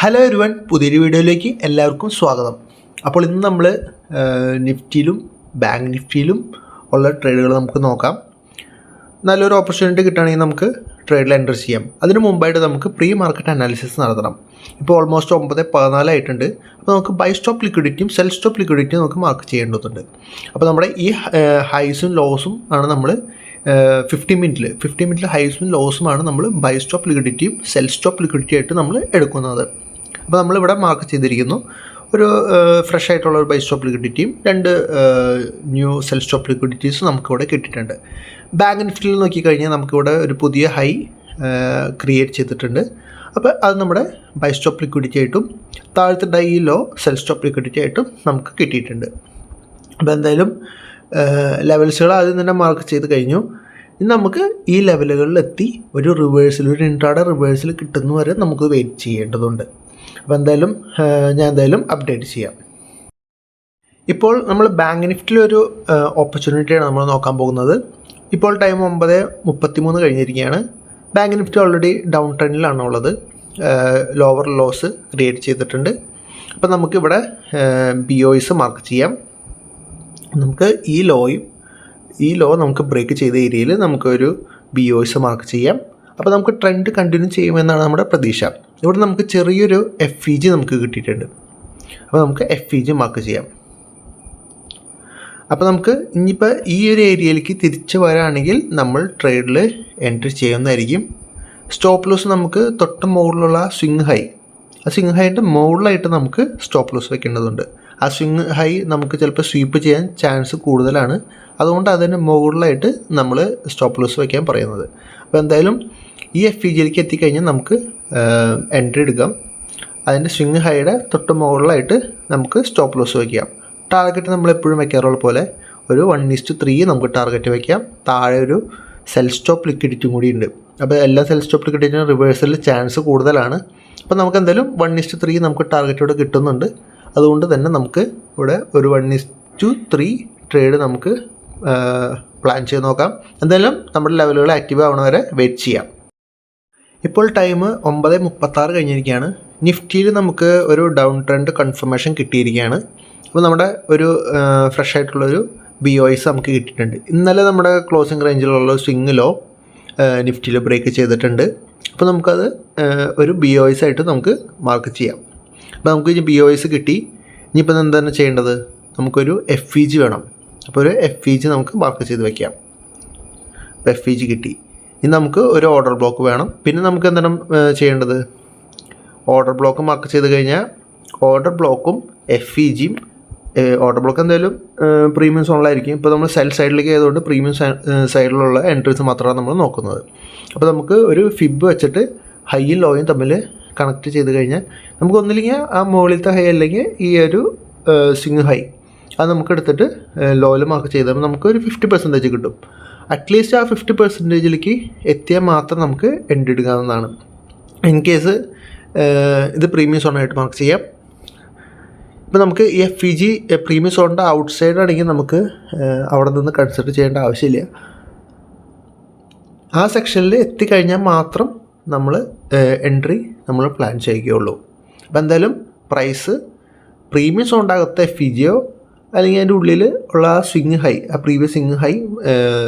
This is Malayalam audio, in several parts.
ഹലോ ഒരുവൻ പുതിയൊരു വീഡിയോയിലേക്ക് എല്ലാവർക്കും സ്വാഗതം. അപ്പോൾ ഇന്ന് നമ്മൾ നിഫ്റ്റിയിലും ബാങ്ക് നിഫ്റ്റിയിലും ഉള്ള ട്രേഡുകൾ നമുക്ക് നോക്കാം. നല്ലൊരു ഓപ്പർച്യൂണിറ്റി കിട്ടുകയാണെങ്കിൽ നമുക്ക് ട്രേഡിൽ എന്റർ ചെയ്യാം. അതിന് മുമ്പായിട്ട് നമുക്ക് പ്രീ മാർക്കറ്റ് അനാലിസിസ് നടത്തണം. ഇപ്പോൾ ഓൾമോസ്റ്റ് ഒമ്പത് പതിനാലായിട്ടുണ്ട് അപ്പോൾ നമുക്ക് ബൈ സ്റ്റോപ്പ് ലിക്വിഡിറ്റിയും സെൽ സ്റ്റോപ്പ് ലിക്വിഡിറ്റിയും നമുക്ക് മാർക്ക് ചെയ്യേണ്ടതുണ്ട്. അപ്പോൾ നമ്മുടെ ഈ ഹൈസും ലോസും ആണ് നമ്മൾ ഫിഫ്റ്റി മിനിറ്റിൽ ഫിഫ്റ്റി മിനിറ്റിൽ ഹൈസും ലോസുമാണ് നമ്മൾ ബൈ സ്റ്റോപ്പ് ലിക്വിഡിറ്റിയും സെൽ സ്റ്റോപ്പ് ലിക്വിഡിറ്റി ആയിട്ട് നമ്മൾ എടുക്കുന്നത്. അപ്പോൾ നമ്മളിവിടെ മാർക്ക് ചെയ്തിരിക്കുന്നു. ഒരു ഫ്രഷ് ആയിട്ടുള്ള ഒരു ബൈ സ്റ്റോപ്പ് ലിക്വിഡിറ്റിയും രണ്ട് ന്യൂ സെൽ സ്റ്റോപ്പ് ലിക്വിഡിറ്റീസ് നമുക്കിവിടെ കിട്ടിയിട്ടുണ്ട്. ബാങ്ക് നിഫ്റ്റിയിൽ നോക്കിക്കഴിഞ്ഞാൽ നമുക്കിവിടെ ഒരു പുതിയ ഹൈ ക്രിയേറ്റ് ചെയ്തിട്ടുണ്ട്. അപ്പോൾ അത് നമ്മുടെ ബൈ സ്റ്റോപ്പ് ലിക്വിഡിറ്റി ആയിട്ടും താഴത്തെ day low sell stop liquidity ആയിട്ടും നമുക്ക് കിട്ടിയിട്ടുണ്ട്. അപ്പോൾ എന്തായാലും ലെവൽസുകൾ ആദ്യം തന്നെ മാർക്ക് ചെയ്ത് കഴിഞ്ഞു. ഇനി നമുക്ക് ഈ ലെവലുകളിലെത്തി ഒരു റിവേഴ്സിൽ ഒരു ഇൻട്രാഡ റിവേഴ്സിൽ കിട്ടുന്ന വരെ നമുക്ക് വെയിറ്റ് ചെയ്യേണ്ടതുണ്ട്. അപ്പോൾ എന്തായാലും ഞാൻ എന്തായാലും അപ്ഡേറ്റ് ചെയ്യാം. ഇപ്പോൾ നമ്മൾ ബാങ്ക് നിഫ്റ്റിലൊരു ഓപ്പർച്യൂണിറ്റിയാണ് നമ്മൾ നോക്കാൻ പോകുന്നത്. ഇപ്പോൾ ടൈം ഒമ്പത് മുപ്പത്തി മൂന്ന് കഴിഞ്ഞിരിക്കുകയാണ് ബാങ്ക് നിഫ്റ്റി ഓൾറെഡി ഡൗൺ ട്രെൻഡിലാണ് ഉള്ളത്. ലോവർ ലോസ് ക്രിയേറ്റ് ചെയ്തിട്ടുണ്ട്. അപ്പോൾ നമുക്കിവിടെ ബി ഒയ്സ് മാർക്ക് ചെയ്യാം. നമുക്ക് ഈ ലോയും ഈ ലോ നമുക്ക് ബ്രേക്ക് ചെയ്ത ഏരിയയിൽ നമുക്കൊരു ബി ഒയ്സ് മാർക്ക് ചെയ്യാം. അപ്പോൾ നമുക്ക് ട്രെൻഡ് കണ്ടിന്യൂ ചെയ്യുമെന്നാണ് നമ്മുടെ പ്രതീക്ഷ. ഇവിടെ നമുക്ക് ചെറിയൊരു എഫ് ഇ ജി നമുക്ക് കിട്ടിയിട്ടുണ്ട്. അപ്പോൾ നമുക്ക് എഫ് ഇ ജി മാർക്ക് ചെയ്യാം. അപ്പോൾ നമുക്ക് ഇനിയിപ്പോൾ ഈ ഒരു ഏരിയയിലേക്ക് തിരിച്ചു വരാണെങ്കിൽ നമ്മൾ ട്രേഡിൽ എൻട്രി ചെയ്യുന്നതായിരിക്കും. സ്റ്റോപ്പ് ലോസ് നമുക്ക് തൊട്ട് മുകളിലുള്ള സ്വിങ് ഹൈ ആ സ്വിങ് ഹൈന്റെ മുകളിലായിട്ട് നമുക്ക് സ്റ്റോപ്പ് ലോസ് വെക്കേണ്ടതുണ്ട്. ആ സ്വിങ് ഹൈ നമുക്ക് ചിലപ്പോൾ സ്വീപ്പ് ചെയ്യാൻ ചാൻസ് കൂടുതലാണ്. അതുകൊണ്ട് അതിന് മുകളിലായിട്ട് നമ്മൾ സ്റ്റോപ്പ് ലോസ് വയ്ക്കാൻ പറയുന്നത്. അപ്പോൾ എന്തായാലും ഈ എഫ് ഇ ജിയിലേക്ക് എത്തിക്കഴിഞ്ഞാൽ നമുക്ക് എൻട്രി എടുക്കാം. അതിന്റെ സ്വിങ് ഹൈയുടെ തൊട്ട് മുകളിലായിട്ട് നമുക്ക് സ്റ്റോപ്പ് ലോസ് വയ്ക്കാം ടാർഗറ്റ് നമ്മൾ എപ്പോഴും വെക്കാറുള്ള പോലെ ഒരു വൺ ഇസ്റ്റ് ത്രീ നമുക്ക് ടാർഗറ്റ് വയ്ക്കാം താഴെ ഒരു സെൽ സ്റ്റോപ്പ് ലിക്വിഡിറ്റിയും കൂടി ഉണ്ട്. അപ്പോൾ എല്ലാ സെൽ സ്റ്റോപ്പ് ലിക്വിഡിറ്റിനും റിവേഴ്സലിൽ ചാൻസ് കൂടുതലാണ്. അപ്പോൾ നമുക്ക് എന്തായാലും വൺ ഇസ്റ്റ് ത്രീ നമുക്ക് ടാർഗറ്റ് ഇവിടെ കിട്ടുന്നുണ്ട്. അതുകൊണ്ട് തന്നെ നമുക്ക് ഇവിടെ ഒരു one is to three trade നമുക്ക് പ്ലാൻ ചെയ്ത് നോക്കാം. എന്തായാലും നമ്മുടെ ലെവലുകൾ ആക്റ്റീവ് ആവണവരെ വെയിറ്റ് ചെയ്യാം. ഇപ്പോൾ ടൈം ഒമ്പത് മുപ്പത്താറ് കഴിഞ്ഞിരിക്കുകയാണ്. നിഫ്റ്റിയിൽ നമുക്ക് ഒരു ഡൗൺ ട്രെൻഡ് കൺഫർമേഷൻ കിട്ടിയിരിക്കുകയാണ്. അപ്പോൾ നമ്മുടെ ഒരു ഫ്രഷ് ആയിട്ടുള്ളൊരു ബി ഒ എസ് നമുക്ക് കിട്ടിയിട്ടുണ്ട്. ഇന്നലെ നമ്മുടെ ക്ലോസിംഗ് റേഞ്ചിലുള്ള സ്വിങ്ങിലോ നിഫ്റ്റിയിലോ ബ്രേക്ക് ചെയ്തിട്ടുണ്ട്. അപ്പോൾ നമുക്കത് ഒരു ബി ഒ എസ് ആയിട്ട് നമുക്ക് മാർക്ക് ചെയ്യാം. അപ്പോൾ നമുക്ക് ഇനി ബി ഒ എസ് കിട്ടി. ഇനിയിപ്പോൾ എന്താണ് ചെയ്യേണ്ടത്? നമുക്കൊരു എഫ് ഇ ജി വേണം. അപ്പോൾ ഒരു എഫ് ഇ ജി നമുക്ക് മാർക്ക് ചെയ്ത് വയ്ക്കാം അപ്പോൾ എഫ് ഇ ജി കിട്ടി. ഇനി നമുക്ക് ഒരു ഓർഡർ ബ്ലോക്ക് വേണം. പിന്നെ നമുക്ക് എന്താണ് ചെയ്യേണ്ടത്? ഓർഡർ ബ്ലോക്ക് മാർക്ക് ചെയ്ത് കഴിഞ്ഞാൽ ഓർഡർ ബ്ലോക്കും എഫ് ഇ ജിയും ഓർഡർ ബ്ലോക്ക് എന്തായാലും പ്രീമിയം സോണിലായിരിക്കും ഇപ്പോൾ നമ്മൾ സെൽ സൈഡിലേക്ക് ആയതുകൊണ്ട് പ്രീമിയം സൈഡിലുള്ള എൻട്രീസ് മാത്രമാണ് നമ്മൾ നോക്കുന്നത്. അപ്പോൾ നമുക്ക് ഒരു ഫിബ് വെച്ചിട്ട് ഹൈയും ലോയും തമ്മിൽ കണക്ട് ചെയ്ത് കഴിഞ്ഞാൽ നമുക്ക് ഒന്നില്ലെങ്കിൽ ആ മുകളിലത്തെ ഹൈ അല്ലെങ്കിൽ ഈ ഒരു സിംഗ് ഹൈ അത് നമുക്ക് എടുത്തിട്ട് ലോയിൽ മാർക്ക് ചെയ്താൽ നമുക്ക് ഒരു ഫിഫ്റ്റി പെർസെന്റേജ് കിട്ടും. അറ്റ്ലീസ്റ്റ് ആ ഫിഫ്റ്റി പെർസെന്റേജിലേക്ക് എത്തിയാൽ മാത്രം നമുക്ക് എൻഡ് എടുക്കാവുന്നതാണ്. ഇൻ കേസ് ഇത് പ്രീമിയം സോണായിട്ട് മാർക്ക് ചെയ്യാം. ഇപ്പോൾ നമുക്ക് ഈ എഫ് ഇ ജി പ്രീമിയം സോണിന്റെ ഔട്ട് സൈഡ് ആണെങ്കിൽ നമുക്ക് അവിടെ നിന്ന് കൺസിഡർ ചെയ്യേണ്ട ആവശ്യമില്ല. ആ സെക്ഷനിൽ എത്തിക്കഴിഞ്ഞാൽ മാത്രം നമ്മൾ എൻട്രി നമ്മൾ പ്ലാൻ ചെയ്യുകയുള്ളൂ. അപ്പോൾ എന്തായാലും പ്രൈസ് പ്രീമിയം സോണിന്റെ എഫ് ഇ ജിയോ അല്ലെങ്കിൽ അതിന്റെ ഉള്ളിൽ ഉള്ള ആ സ്വിങ് ഹൈ ആ പ്രീവിയസ് സ്വിങ് ഹൈ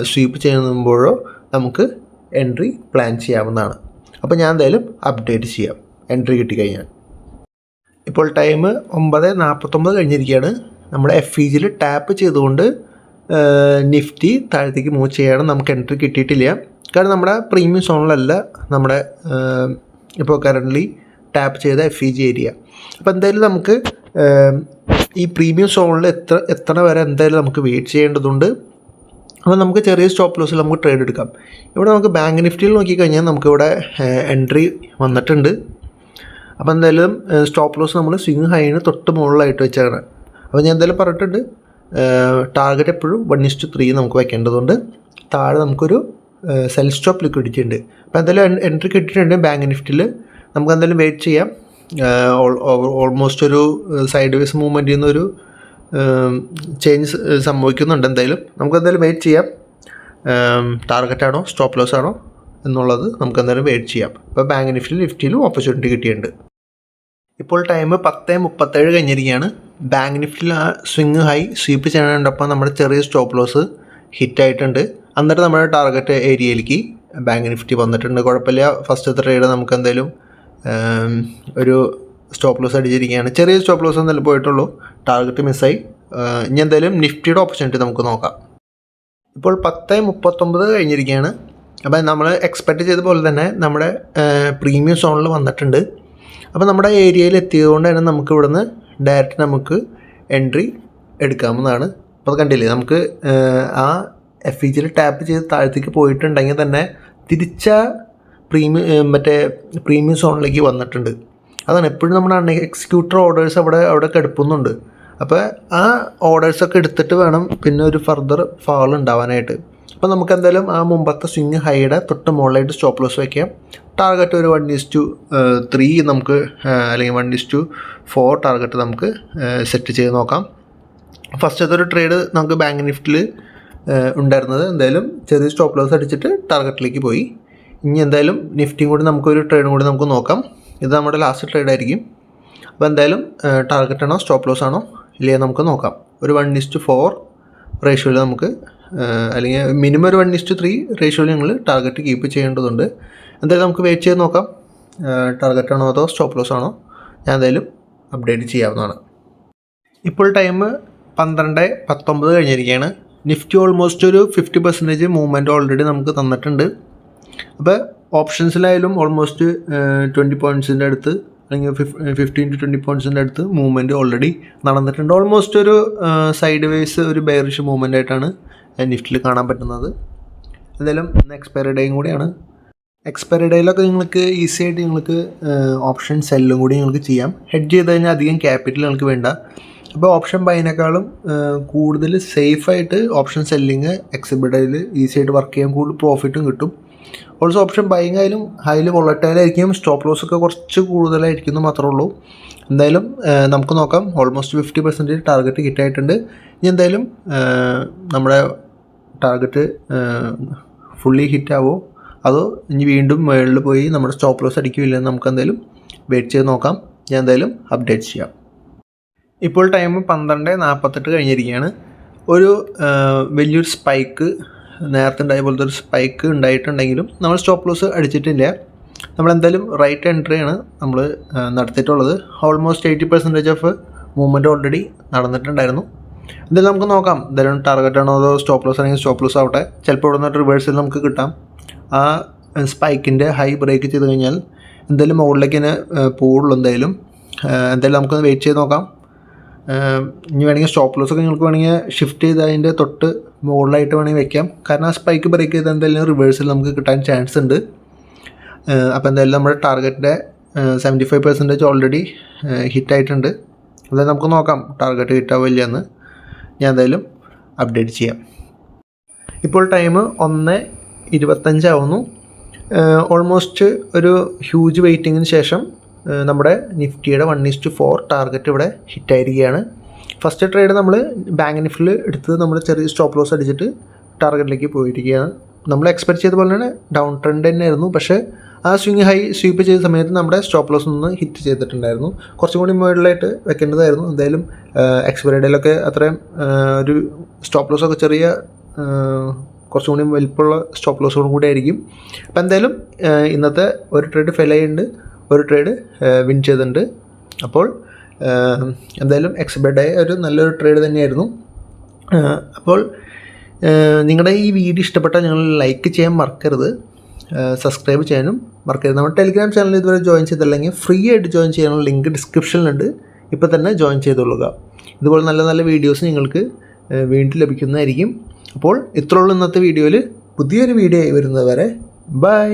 സ്വീപ്പ് ചെയ്യുമ്പോഴോ നമുക്ക് എൻട്രി പ്ലാൻ ചെയ്യാവുന്നതാണ്. അപ്പോൾ ഞാൻ എന്തായാലും അപ്ഡേറ്റ് ചെയ്യാം. എൻട്രി കിട്ടിക്കഴിഞ്ഞാൽ. ഇപ്പോൾ ടൈം ഒമ്പത് നാൽപ്പത്തൊമ്പത് കഴിഞ്ഞിരിക്കുകയാണ്. നമ്മുടെ എഫ് ഇ ജിയിൽ ടാപ്പ് ചെയ്തുകൊണ്ട് നിഫ്റ്റി താഴത്തേക്ക് മൂവ് ചെയ്യാണ്. നമുക്ക് എൻട്രി കിട്ടിയിട്ടില്ല. കാരണം നമ്മുടെ പ്രീമിയം സോണിലല്ല നമ്മുടെ ഇപ്പോൾ കറന്റ്ലി ടാപ്പ് ചെയ്ത എഫ് ഇ ജി ഏരിയ അപ്പോൾ എന്തായാലും നമുക്ക് ഈ പ്രീമിയം സോണിൽ എത്ര എത്ര വരെ എന്തായാലും നമുക്ക് വെയിറ്റ് ചെയ്യേണ്ടതുണ്ട്. അപ്പോൾ നമുക്ക് ചെറിയ സ്റ്റോപ്പ് ലോസിൽ നമുക്ക് ട്രേഡ് എടുക്കാം. ഇവിടെ നമുക്ക് ബാങ്ക് നിഫ്റ്റിയിൽ നോക്കിക്കഴിഞ്ഞാൽ നമുക്കിവിടെ എൻട്രി വന്നിട്ടുണ്ട്. അപ്പോൾ എന്തായാലും സ്റ്റോപ്പ് ലോസ് നമ്മൾ സ്വിങ് ഹൈന് തൊട്ട് മുകളിലായിട്ട് വെച്ചാണ്. അപ്പോൾ ഞാൻ എന്തായാലും പറഞ്ഞിട്ടുണ്ട് ടാർഗറ്റ് എപ്പോഴും വൺ ഇസ്റ്റു ത്രീ നമുക്ക് വയ്ക്കേണ്ടതുണ്ട് താഴെ നമുക്കൊരു സെൽ സ്റ്റോപ്പ് ലിക്വിഡിറ്റി ഉണ്ട്. അപ്പോൾ എന്തായാലും എൻട്രി കിട്ടിയിട്ടുണ്ട് ബാങ്ക് നിഫ്റ്റിയിൽ നമുക്ക് എന്തായാലും വെയിറ്റ് ചെയ്യാം. ഓൾമോസ്റ്റ് ഒരു സൈഡ് വേസ് മൂവ്മെന്റിൽ നിന്നൊരു ചേഞ്ച് സംഭവിക്കുന്നുണ്ട് എന്തായാലും. നമുക്ക് എന്തായാലും വെയിറ്റ് ചെയ്യാം. ടാർഗറ്റ് ആണോ സ്റ്റോപ്പ് ലോസ് ആണോ എന്നുള്ളത് നമുക്ക് എന്തായാലും വെയിറ്റ് ചെയ്യാം. അപ്പോൾ ബാങ്ക് നിഫ്റ്റിലും നിഫ്റ്റിയിലും ഓപ്പർച്യൂണിറ്റി കിട്ടിയിട്ടുണ്ട്. ഇപ്പോൾ ടൈം പത്ത് മുപ്പത്തേഴ് കഴിഞ്ഞിരിക്കുകയാണ്. ബാങ്ക് നിഫ്റ്റിയിൽ ആ സ്വിങ് ഹൈ സ്വീപ്പ് ചെയ്യാനുണ്ടപ്പോൾ നമ്മുടെ ചെറിയ സ്റ്റോപ്പ് ലോസ് ഹിറ്റ് ആയിട്ടുണ്ട്. എന്നിട്ട് നമ്മുടെ ടാർഗറ്റ് ഏരിയയിലേക്ക് ബാങ്ക് നിഫ്റ്റി വന്നിട്ടുണ്ട്. കുഴപ്പമില്ല. ഫസ്റ്റ് ട്രേഡ് നമുക്ക് എന്തായാലും ഒരു സ്റ്റോപ്പ് ലോസ് അടിച്ചിരിക്കുകയാണ് ചെറിയ സ്റ്റോപ്പ് ലോസ് എന്തായാലും പോയിട്ടുള്ളൂ ടാർഗറ്റ് മിസ്സായി ഇനി എന്തായാലും നിഫ്റ്റിയുടെ ഓപ്പർച്യൂണിറ്റി നമുക്ക് നോക്കാം ഇപ്പോൾ പത്ത് മുപ്പത്തൊമ്പത് കഴിഞ്ഞിരിക്കുകയാണ് അപ്പോൾ നമ്മൾ എക്സ്പെക്റ്റ് ചെയ്ത പോലെ തന്നെ നമ്മുടെ പ്രീമിയം സോണിൽ വന്നിട്ടുണ്ട് അപ്പോൾ നമ്മുടെ ഏരിയയിൽ എത്തിയതുകൊണ്ട് തന്നെ നമുക്ക് ഇവിടുന്ന് ഡയറക്റ്റ് നമുക്ക് എൻട്രി എടുക്കാമെന്നാണ് അപ്പോൾ അത് കണ്ടില്ലേ നമുക്ക് ആ എഫ് ഇ ജിയിൽ ടാപ്പ് ചെയ്ത് താഴത്തേക്ക് പോയിട്ടുണ്ടെങ്കിൽ തന്നെ തിരിച്ച പ്രീമിയം മറ്റേ പ്രീമിയം സോണിലേക്ക് വന്നിട്ടുണ്ട്. അതാണ് എപ്പോഴും നമ്മുടെ എക്സിക്യൂട്ടർ ഓർഡേഴ്സ് അവിടെ അവിടെ കിടപ്പുന്നുണ്ട്. അപ്പോൾ ആ ഓർഡേഴ്സൊക്കെ എടുത്തിട്ട് വേണം പിന്നെ ഒരു ഫർദർ ഫാൾ ഉണ്ടാവാനായിട്ട്. അപ്പോൾ നമുക്ക് എന്തായാലും ആ മുമ്പത്തെ സ്വിങ് ഹൈയുടെ തൊട്ട് മുകളിലായിട്ട് സ്റ്റോപ്പ് ലോസ് വയ്ക്കാം ടാർഗറ്റ് ഒരു വൺ ഈസ് ടു ത്രീ നമുക്ക് അല്ലെങ്കിൽ one is to four target നമുക്ക് സെറ്റ് ചെയ്ത് നോക്കാം. ഫസ്റ്റത്തെ ഒരു ട്രേഡ് നമുക്ക് ബാങ്ക് നിഫ്റ്റിൽ ഉണ്ടായിരുന്നത്. എന്തായാലും ചെറിയ സ്റ്റോപ്പ് ലോസ് അടിച്ചിട്ട് ടാർഗറ്റിലേക്ക് പോയി. ഇനി എന്തായാലും നിഫ്റ്റിയും കൂടി നമുക്കൊരു ട്രേഡും കൂടി നമുക്ക് നോക്കാം. ഇത് നമ്മുടെ ലാസ്റ്റ് ട്രേഡ് ആയിരിക്കും. അപ്പോൾ എന്തായാലും ടാർഗറ്റ് ആണോ സ്റ്റോപ്പ് ലോസ് ആണോ ഇല്ലേ നമുക്ക് നോക്കാം. ഒരു വൺ ഇസ്റ്റ് ഫോർ റേഷ്യോയിൽ നമുക്ക് അല്ലെങ്കിൽ മിനിമം ഒരു വൺ ഇസ്റ്റ് ത്രീ റേഷ്യോയിൽ ഞങ്ങൾ ടാർഗറ്റ് കീപ്പ് ചെയ്യേണ്ടതുണ്ട്. എന്തായാലും നമുക്ക് വെയിറ്റ് ചെയ്ത് നോക്കാം. ടാർഗറ്റ് ആണോ അതോ സ്റ്റോപ്പ് ലോസ് ആണോ. ഞാൻ എന്തായാലും അപ്ഡേറ്റ് ചെയ്യാവുന്നതാണ്. ഇപ്പോൾ ടൈം പന്ത്രണ്ട് പത്തൊമ്പത് കഴിഞ്ഞിരിക്കുകയാണ്. നിഫ്റ്റി ഓൾമോസ്റ്റ് ഒരു ഫിഫ്റ്റി പെർസെന്റേജ് മൂവ്മെന്റ് ഓൾറെഡി നമുക്ക് തന്നിട്ടുണ്ട്. അപ്പോൾ ഓപ്ഷൻസിലായാലും ഓൾമോസ്റ്റ് ട്വന്റി പോയിന്റ്സിന്റെ അടുത്ത് അല്ലെങ്കിൽ ഫിഫ്റ്റീൻ ടു ട്വന്റി പോയിന്റ്സിന്റെ അടുത്ത് മൂവ്മെന്റ് ഓൾറെഡി നടന്നിട്ടുണ്ട്. ഓൾമോസ്റ്റ് ഒരു സൈഡ് വേസ് ഒരു ബെയറിഷ് മൂവ്മെന്റ് ആയിട്ടാണ് നിഫ്റ്റിൽ കാണാൻ പറ്റുന്നത്. എന്തായാലും എക്സ്പയറി ഡേയും കൂടിയാണ്. എക്സ്പയറി ഡേയിലൊക്കെ നിങ്ങൾക്ക് ഈസി ആയിട്ട് നിങ്ങൾക്ക് ഓപ്ഷൻ സെല്ലും കൂടി നിങ്ങൾക്ക് ചെയ്യാം. ഹെഡ് ചെയ്ത് കഴിഞ്ഞാൽ അധികം ക്യാപിറ്റൽ നിങ്ങൾക്ക് വേണ്ട. അപ്പോൾ ഓപ്ഷൻ ബൈനേക്കാളും കൂടുതൽ സേഫായിട്ട് ഓപ്ഷൻ സെല്ലിങ് എക്സിബിഡയിൽ ഈസി ആയിട്ട് വർക്ക് ചെയ്യാൻ കൂടുതൽ പ്രോഫിറ്റും കിട്ടും. ഓൾസോ ഓപ്ഷൻ ബൈങ് ആയാലും ഹൈലി വൊളറ്റൈലായിരിക്കും സ്റ്റോപ്പ് ലോസ് ഒക്കെ കുറച്ച് കൂടുതലായിരിക്കും എന്ന് മാത്രമേ ഉള്ളൂ. എന്തായാലും നമുക്ക് നോക്കാം. ഓൾമോസ്റ്റ് ഫിഫ്റ്റി പെർസെന്റേജ് ടാർഗറ്റ് കിട്ടായിട്ടുണ്ട്. ഇനി എന്തായാലും നമ്മുടെ ടാർഗറ്റ് ഫുള്ളി ഹിറ്റാവോ അതോ ഇനി വീണ്ടും മേളിൽ പോയി നമ്മുടെ സ്റ്റോപ്പ് ലോസ് അടിക്കില്ലെന്ന് നമുക്ക് എന്തായാലും വെയിറ്റ് ചെയ്ത് നോക്കാം. ഞാൻ എന്തായാലും അപ്ഡേറ്റ് ചെയ്യാം. ഇപ്പോൾ ടൈം പന്ത്രണ്ട് നാൽപ്പത്തെട്ട് കഴിഞ്ഞിരിക്കുകയാണ്. ഒരു വലിയൊരു സ്പൈക്ക് നേരത്തെ ഉണ്ടായ പോലത്തെ ഒരു സ്പൈക്ക് ഉണ്ടായിട്ടുണ്ടെങ്കിലും നമ്മൾ സ്റ്റോപ്പ് ലോസ് അടിച്ചിട്ടില്ല. നമ്മൾ നമ്മളെന്തായാലും റൈറ്റ് എൻട്രിയാണ് നമ്മൾ നടത്തിയിട്ടുള്ളത്. Almost eighty percentage of movement already നടന്നിട്ടുണ്ടായിരുന്നു. എന്തായാലും നമുക്ക് നോക്കാം എന്തായാലും ടാർഗറ്റ് ആണോ അതോ സ്റ്റോപ്പ് ലോസ് ആണെങ്കിൽ സ്റ്റോപ്പ് ലോസ് ആവട്ടെ. ചിലപ്പോൾ ഇവിടെ നിന്ന് റിവേഴ്സിൽ നമുക്ക് കിട്ടാം. ആ സ്പൈക്കിന്റെ ഹൈ ബ്രേക്ക് ചെയ്ത് കഴിഞ്ഞാൽ എന്തായാലും മുകളിലേക്ക് തന്നെ പോവുള്ളൂ എന്തായാലും. എന്തായാലും നമുക്കൊന്ന് വെയിറ്റ് ചെയ്ത് നോക്കാം. ഇനി വേണമെങ്കിൽ സ്റ്റോപ്പ് ലോസ് ഒക്കെ നിങ്ങൾക്ക് വേണമെങ്കിൽ ഷിഫ്റ്റ് ചെയ്ത് അതിന്റെ തൊട്ട് മുകളിലായിട്ട് വേണമെങ്കിൽ വെക്കാം. കാരണം ആ സ്പൈക്ക് ബ്രേക്ക് ചെയ്ത് എന്തായാലും റിവേഴ്സിൽ നമുക്ക് കിട്ടാൻ ചാൻസ് ഉണ്ട്. അപ്പോൾ എന്തായാലും നമ്മുടെ ടാർഗറ്റിന്റെ seventy five percentage already hit ആയിട്ടുണ്ട്. അതായത് നമുക്ക് നോക്കാം ടാർഗറ്റ് ഹിറ്റാവില്ല എന്ന് ഞാൻ എന്തായാലും അപ്ഡേറ്റ് ചെയ്യാം. ഇപ്പോൾ ടൈം ഒന്ന് ഇരുപത്തഞ്ചാവുന്നു ഓൾമോസ്റ്റ് ഒരു ഹ്യൂജ് വെയിറ്റിങ്ങിന് ശേഷം നമ്മുടെ നിഫ്റ്റിയുടെ വൺ ഇസ്റ്റ് ഫോർ ടാർഗറ്റ് ഇവിടെ ഹിറ്റായിരിക്കുകയാണ് ഫസ്റ്റ് ട്രേഡ് നമ്മൾ ബാങ്ക് നിഫ്റ്റിൽ എടുത്തത് നമ്മൾ ചെറിയ സ്റ്റോപ്പ് ലോസ് അടിച്ചിട്ട് ടാർഗറ്റിലേക്ക് പോയിരിക്കുകയാണ്. നമ്മൾ എക്സ്പെക്ട് ചെയ്ത പോലെ തന്നെ ഡൗൺ ട്രെൻഡ് തന്നെയായിരുന്നു. പക്ഷേ ആ സ്വിങ് ഹൈ സ്വീപ്പ് ചെയ്ത സമയത്ത് നമ്മുടെ സ്റ്റോപ്പ് ലോസ് ഒന്ന് ഹിറ്റ് ചെയ്തിട്ടുണ്ടായിരുന്നു. കുറച്ചും കൂടി മുകളിലായിട്ട് വെക്കേണ്ടതായിരുന്നു. എന്തായാലും എക്സ്പയറി ഡേയിലൊക്കെ അത്രയും ഒരു സ്റ്റോപ്പ് ലോസ് ഒക്കെ ചെറിയ കുറച്ചും കൂടി വലിപ്പമുള്ള സ്റ്റോപ്പ് ലോസുകളും കൂടി ആയിരിക്കും. അപ്പോൾ എന്തായാലും ഇന്നത്തെ ഒരു ട്രേഡ് ഫെയിൽ ആയിട്ടുണ്ട്. ഒരു ട്രേഡ് വിൻ ചെയ്തിട്ടുണ്ട്. അപ്പോൾ എന്തായാലും എക്സ്പെർട്ട് ഡേ ഒരു നല്ലൊരു ട്രേഡ് തന്നെയായിരുന്നു. അപ്പോൾ നിങ്ങളുടെ ഈ വീഡിയോ ഇഷ്ടപ്പെട്ടാൽ ഞങ്ങൾ ലൈക്ക് ചെയ്യാൻ മറക്കരുത്. സബ്സ്ക്രൈബ് ചെയ്യാനും മറക്കരുത്. നമ്മുടെ ടെലിഗ്രാം ചാനൽ ഇതുവരെ ജോയിൻ ചെയ്തില്ലെങ്കിൽ ഫ്രീ ആയിട്ട് ജോയിൻ ചെയ്യാനുള്ള ലിങ്ക് ഡിസ്ക്രിപ്ഷനിലുണ്ട് ഇപ്പോൾ തന്നെ ജോയിൻ ചെയ്തുകൊള്ളുക ഇതുപോലെ നല്ല നല്ല വീഡിയോസ് നിങ്ങൾക്ക് വീണ്ടും ലഭിക്കുന്നതായിരിക്കും. അപ്പോൾ ഇത്രയുള്ള ഇന്നത്തെ വീഡിയോയിൽ പുതിയൊരു വീഡിയോ ആയി വരുന്നത് വരെ. ബൈ